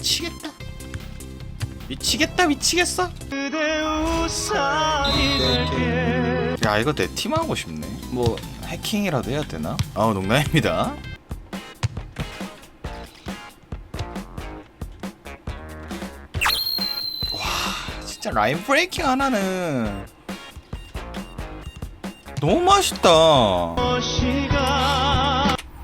미치겠다. 미치겠다 미치겠어? 야 이거 내 팀 하고 싶네. 뭐 해킹이라도 해야 되나? 아우 농담입니다. 와 진짜 라인 브레이킹 하나는 너무 맛있다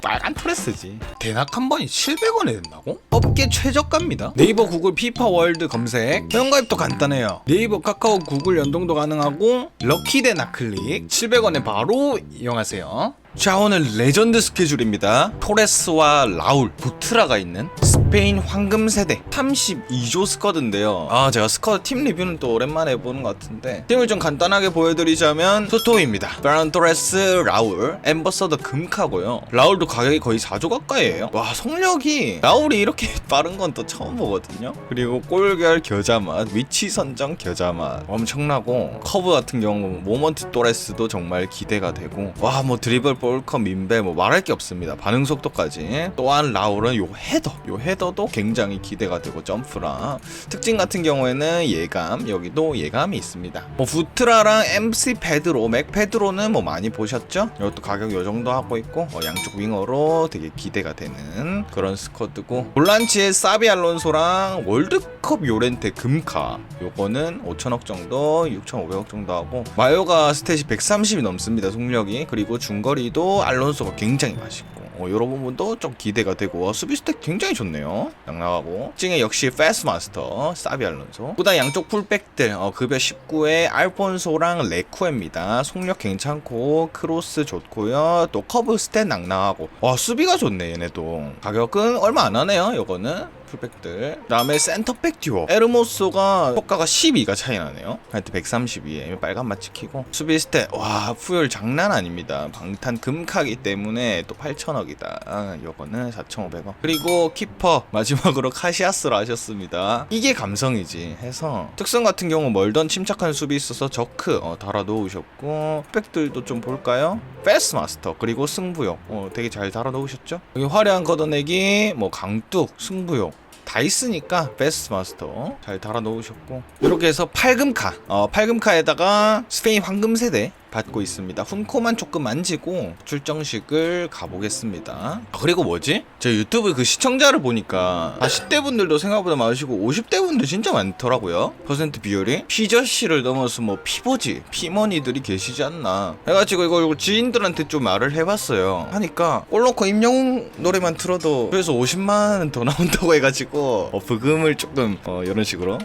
빨간 토레스지. 대낙 한 번이 700원에 된다고? 업계 최저가입니다. 네이버 구글 피파 월드 검색. 회원가입도 간단해요. 네이버 카카오 구글 연동도 가능하고 럭키 대낙 클릭 700원에 바로 이용하세요. 자 오늘 레전드 스케줄입니다. 토레스와 라울 부트라가 있는 스페인 황금 세대. 32조 스쿼드인데요. 아 제가 스쿼드 팀 리뷰는 또 오랜만에 해보는 것 같은데. 팀을 좀 간단하게 보여드리자면 토토입니다. 베란 토레스 라울 엠버서더 금카고요. 라울도 가격이 거의 4조 가까이에요. 와 속력이 라울이 이렇게 빠른 건 또 처음 보거든요. 그리고 골결 겨자맛 위치 선정 겨자맛. 엄청나고 커브 같은 경우 모먼트 토레스도 정말 기대가 되고. 와 뭐 드리블 볼커 민배 뭐 말할 게 없습니다. 반응 속도까지. 또한 라울은 요 헤더 요 헤더 도 굉장히 기대가 되고 점프랑 특징 같은 경우에는 예감 여기도 예감이 있습니다. 뭐 부트라랑 MC 페드로 맥 페드로는 뭐 많이 보셨죠? 이것도 가격 요 정도 하고 있고 어, 양쪽 윙어로 되게 기대가 되는 그런 스쿼드고. 볼란치의 사비 알론소랑 월드컵 요렌테 금카 요거는 5천억 정도 6,500억 정도 하고. 마요가 스탯이 130이 넘습니다 속력이. 그리고 중거리도 알론소가 굉장히 맛있고 어, 이런 부분도 좀 기대가 되고 어, 수비 스택 굉장히 좋네요. 양락하고. 특징에 역시 패스 마스터 사비 알론소 보다 양쪽 풀백들 어, 급여 19에 알폰소랑 레쿠입니다. 속력 괜찮고 크로스 좋고요. 또 커브 스탯 낭낭하고. 와 수비가 좋네 얘네도. 가격은 얼마 안 하네요 요거는 풀백들. 다음에 센터백 듀오. 에르모소가 효과가 12가 차이 나네요. 하여튼 132에 빨간 맛 찍히고. 수비 스탯 와 fuel 장난 아닙니다. 방탄 금카기 때문에 또 8천억이다. 아, 요거는 4,500원 그리고 키퍼 마지막으로 카시아스로 하셨습니다. 이게 감성이지. 해서 특성 같은 경우 멀던 침착한 수비 있어서 저크 어, 달아 놓으셨고 백들도 좀 볼까요? 패스 마스터 그리고 승부욕. 어, 되게 잘 달아 놓으셨죠? 여기 화려한 걷어내기 뭐 강뚝 승부욕 다 있으니까 베스트 마스터 잘 달아 놓으셨고 이렇게 해서 팔금카 어, 팔금카에다가 스페인 황금 세대 받고 있습니다 훈코만 조금 만지고 출정식을 가보겠습니다 아, 그리고 뭐지? 제 유튜브 그 시청자를 보니까 40대 분들도 생각보다 많으시고 50대 분들 진짜 많더라고요 퍼센트 비율이 피저씨를 넘어서 뭐 피보지 피머니들이 계시지 않나 해가지고 이거 지인들한테 좀 말을 해봤어요 하니까 꼴놓고 임영웅 노래만 틀어도 그래서 50만원 더 나온다고 해가지고 어, 부금을 조금 어, 이런 식으로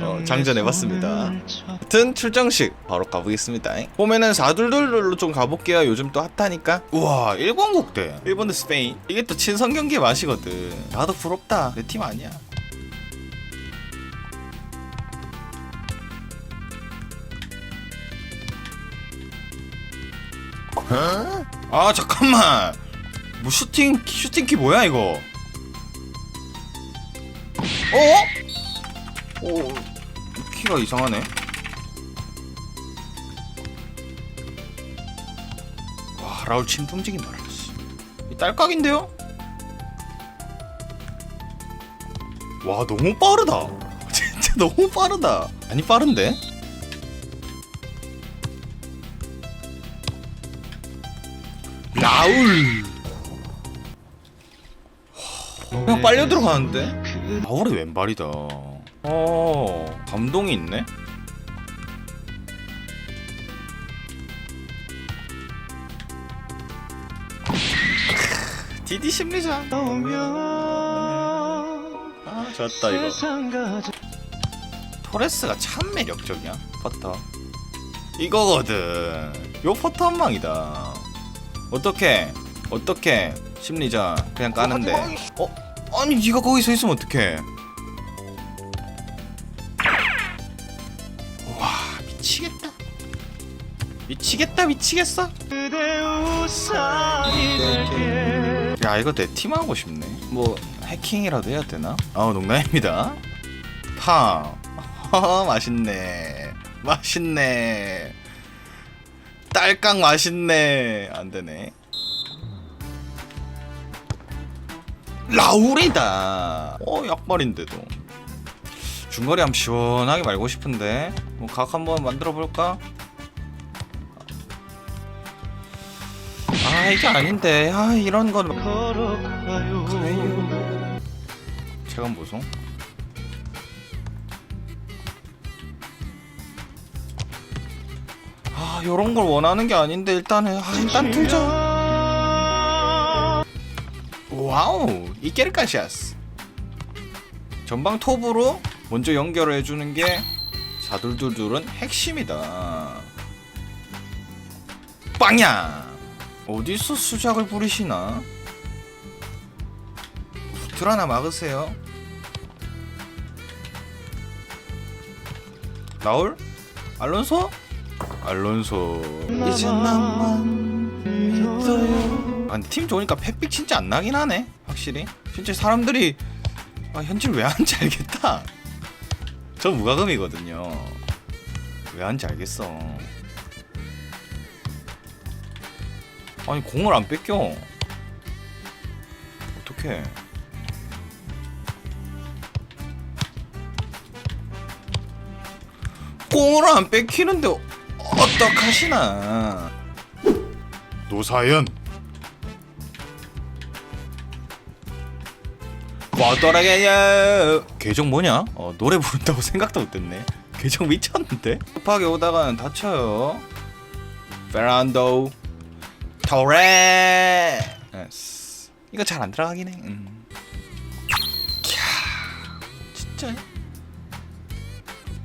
어, 장전해봤습니다. 하여튼 출정식 바로 가보겠습니다. 보면은 4둘둘로 좀 가볼게요. 요즘 또 핫하니까. 우와 1공국대 일본 대 스페인 이게 또 친선 경기의 맛이거든. 나도 부럽다. 내 팀 아니야. 아 잠깐만. 뭐 슈팅 슈팅키 뭐야 이거? 어? 오 키가 이상하네 와 라울 침움직임 봐라 씨. 이 딸깍인데요? 와 너무 빠르다 진짜 너무 빠르다 아니 빠른데? 라울 그냥 빨려 들어가는데? 라울의 왼발이다 어 감동이 있네 디디 심리전. 아 좋았다 이거. 토레스가 참 매력적이야 퍼터. 이거거든. 요 퍼터 한 방이다. 어떻게 어떻게 심리전 그냥 까는데? 어 아니 네가 거기 서 있으면 어떡해? 와 미치겠다. 미치겠다 미치겠어 야 이거 내 팀 하고 싶네. 뭐 해킹이라도 해야 되나? 아우 농담입니다. 파. 허, 맛있네. 맛있네. 딸깍 맛있네. 안되네. 라울이다. 어 약발인데도. 중거리 한번 시원하게 말고 싶은데. 뭐 각 한번 만들어 볼까? 아 이게 아닌데. 아 이런 건. 가요. 체감 보송 아 요런 걸 원하는 게 아닌데 일단은 아 일단 틀자 와우 이케르카시아스. 전방 톱으로 먼저 연결을 해주는 게 사둘둘둘은 핵심이다. 빵야 어디서 수작을 부리시나? 들 하나 막으세요. 라울 알론소? 알론소. 이제 나만 믿어요. 아 근데 팀 좋으니까 펫빅 진짜 안 나긴 하네 확실히. 진짜 사람들이 아 현질 왜 하는지 알겠다. 저 무과금이거든요. 왜 하는지 알겠어 아니 공을 안 뺏겨. 어떡해. 공을 안 뺏기는데 어떡하시나. 노사연. 뭐더라게냐 계정 뭐냐? 어 노래 부른다고 생각도 못했네. 계정 미쳤는데? 급하게 오다가는 다쳐요. 페란도 토레 예스. 이거 잘 안 들어가긴 해. 음. 캬 진짜?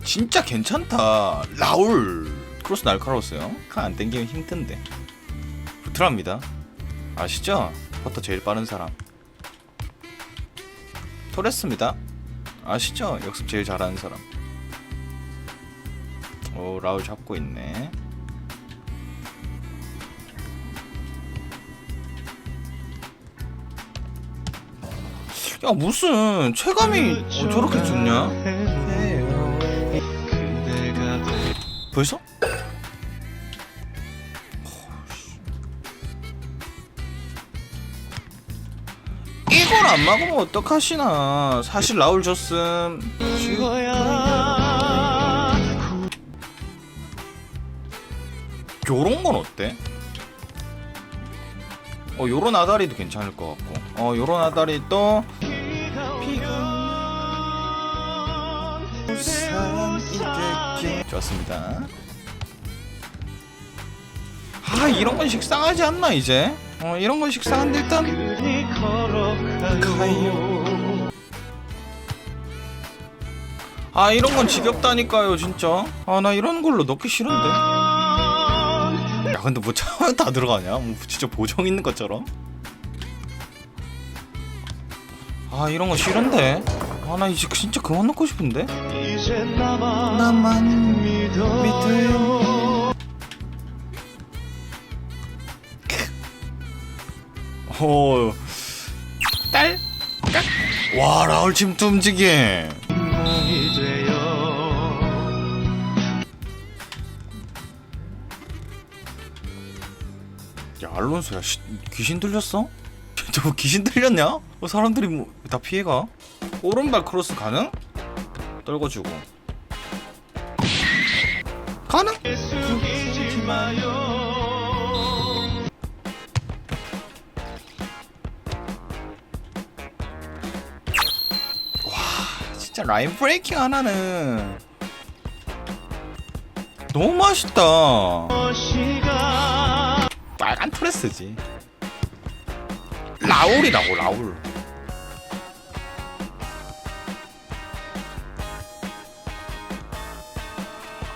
진짜 괜찮다. 라울. 크로스 날카로웠어요. 칸안 땡기면 힘든데 루트랍니다. 아시죠? 퍼터 제일 빠른 사람. 토레스입니다. 아시죠? 역습 제일 잘하는 사람. 오 라울 잡고 있네 야 무슨 체감이 어, 저렇게 좋냐? 벌써? 이걸 안 막으면 어떡하시나 사실 라울 줬음 요런 건 어때? 어 요런 아다리도 괜찮을 것 같고 어 요런 아다리 또 좋습니다. 아 이런 건 식상하지 않나 이제? 어 이런 건 식상한데 일단 가요 아 이런 건 지겹다니까요 진짜. 아 나 이런 걸로 넣기 싫은데. 야 근데 뭐차 다 들어가냐? 뭐 진짜 보정 있는 것처럼? 아 이런 거 싫은데? 아 나 이제 진짜 그만 넣고 싶은데? 나만 믿어요 오 딸? 깍? 와 라울 침투 움직임 야 알론소야 씨, 귀신 들렸어? 저뭐 귀신 들렸냐? 어, 사람들이 뭐 다 피해가? 오른발 크로스 가능? 떨궈주고 가능? 진짜 라인 브레이킹 하나는 너무 맛있다. 빨간 토레스지. 라울이라고 라울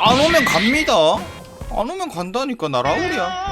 안 오면 갑니다. 안 오면 간다니까 나 라울이야.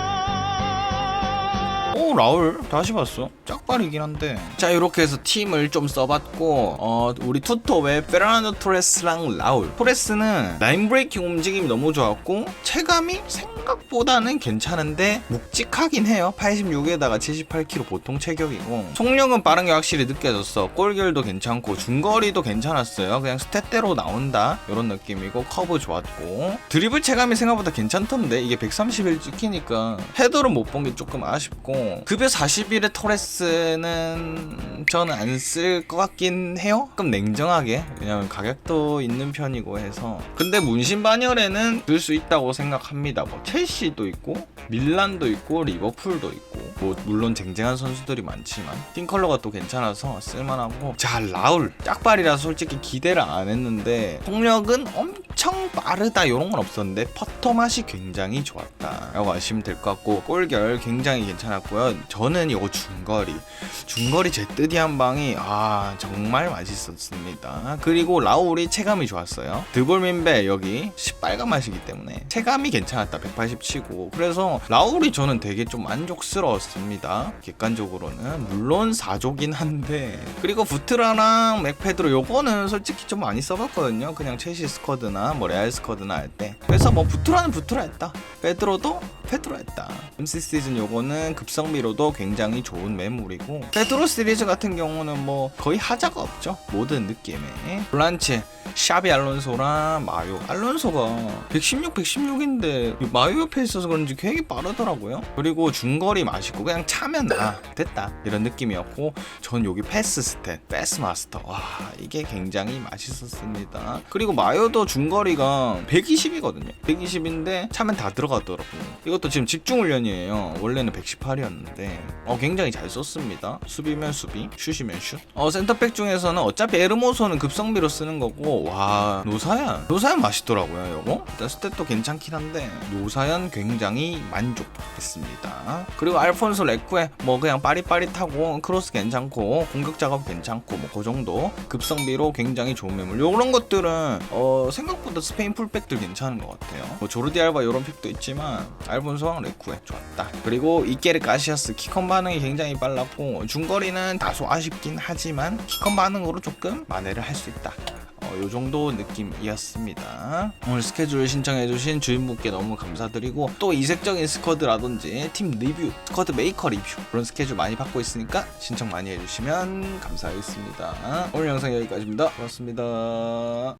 오 라울. 다시 봤어 짝발이긴 한데. 자 이렇게 해서 팀을 좀 써봤고 어 우리 외 페라노 토레스랑 라울. 토레스는 라인 브레이킹 움직임이 너무 좋았고 체감이 생각보다는 괜찮은데 묵직하긴 해요. 86에다가 78kg 보통 체격이고. 속력은 빠른 게 확실히 느껴졌어. 골결도 괜찮고 중거리도 괜찮았어요. 그냥 스탯대로 나온다. 이런 느낌이고 커브 좋았고. 드리블 체감이 생각보다 괜찮던데 이게 131 찍히니까. 헤더를 못 본 게 조금 아쉽고. 급여 40일의 토레스 는 저는 안 쓸 것 같긴 해요. 조금 냉정하게. 왜냐면 가격도 있는 편이고 해서. 근데 문신 반열에는 들 수 있다고 생각합니다. 뭐 첼시도 있고 밀란도 있고 리버풀도 있고. 뭐 물론 쟁쟁한 선수들이 많지만. 팀 컬러가 또 괜찮아서 쓸만하고. 자 라울 짝발이라 솔직히 기대를 안 했는데. 폭력은 엄청 빠르다 이런 건 없었는데 퍼터 맛이 굉장히 좋았다 라고 아시면 될 것 같고 골결 굉장히 괜찮았고요. 저는 이거 중거리 중거리 제뜨디 한 방이 아 정말 맛있었습니다. 그리고 라울이 체감이 좋았어요. 드볼민베 여기 시빨간 맛이기 때문에 체감이 괜찮았다 180 치고. 그래서 라울이 저는 되게 좀 만족스러웠습니다. 객관적으로는. 물론 4조긴 한데. 그리고 부트라랑 맥페드로 요거는 솔직히 좀 많이 써봤거든요. 그냥 첼시 스쿼드나 뭐 레알 스쿼드나 할 때. 그래서 뭐 부트라는 부트라 했다. 페드로도 페드로 했다. MC 시즌 요거는 급성비로도 굉장히 좋은 매물이고 페드로 시리즈 같은 경우는 뭐 거의 하자가 없죠. 모든 느낌에. 블란치 샤비 알론소랑 마요. 알론소가 116 116인데 마요 옆에 있어서 그런지 굉장히 빠르더라고요. 그리고 중거리 맛있고 그냥 차면 아 됐다. 이런 느낌이었고 전 여기 패스 스탯 패스 마스터. 와 이게 굉장히 맛있었습니다. 그리고 마요도 중거리가 120이거든요. 120인데 차면 다 들어가더라고 이 것도 지금 집중 훈련이에요. 원래는 118이었는데 어 굉장히 잘 썼습니다. 수비면 수비 슛이면 슛 어 센터백 중에서는 어차피 에르모소는 급성비로 쓰는 거고 와 노사연. 노사연 맛있더라고요 요거. 일단 스탯도 괜찮긴 한데 노사연 굉장히 만족했습니다. 그리고 알폰소 레쿠에 뭐 그냥 빠릿빠릿하고 크로스 괜찮고 공격 작업 괜찮고 뭐 그 정도 급성비로 굉장히 좋은 매물. 요런 것들은 어 생각보다 스페인 풀백들 괜찮은 것 같아요. 뭐 조르디 알바 요런 픽도 있지만 알폰 소랑 레쿠에 좋았다 그리고 이케르 가시아스 키컨 반응이 굉장히 빨랐고 중거리는 다소 아쉽긴 하지만 키컨 반응으로 조금 만회를 할 수 있다 어, 요 정도 느낌이었습니다. 오늘 스케줄 신청해주신 주인분께 너무 감사드리고 또 이색적인 스쿼드라든지 팀 리뷰, 스쿼드 메이커 리뷰 그런 스케줄 많이 받고 있으니까 신청 많이 해주시면 감사하겠습니다. 오늘 영상 여기까지입니다. 고맙습니다.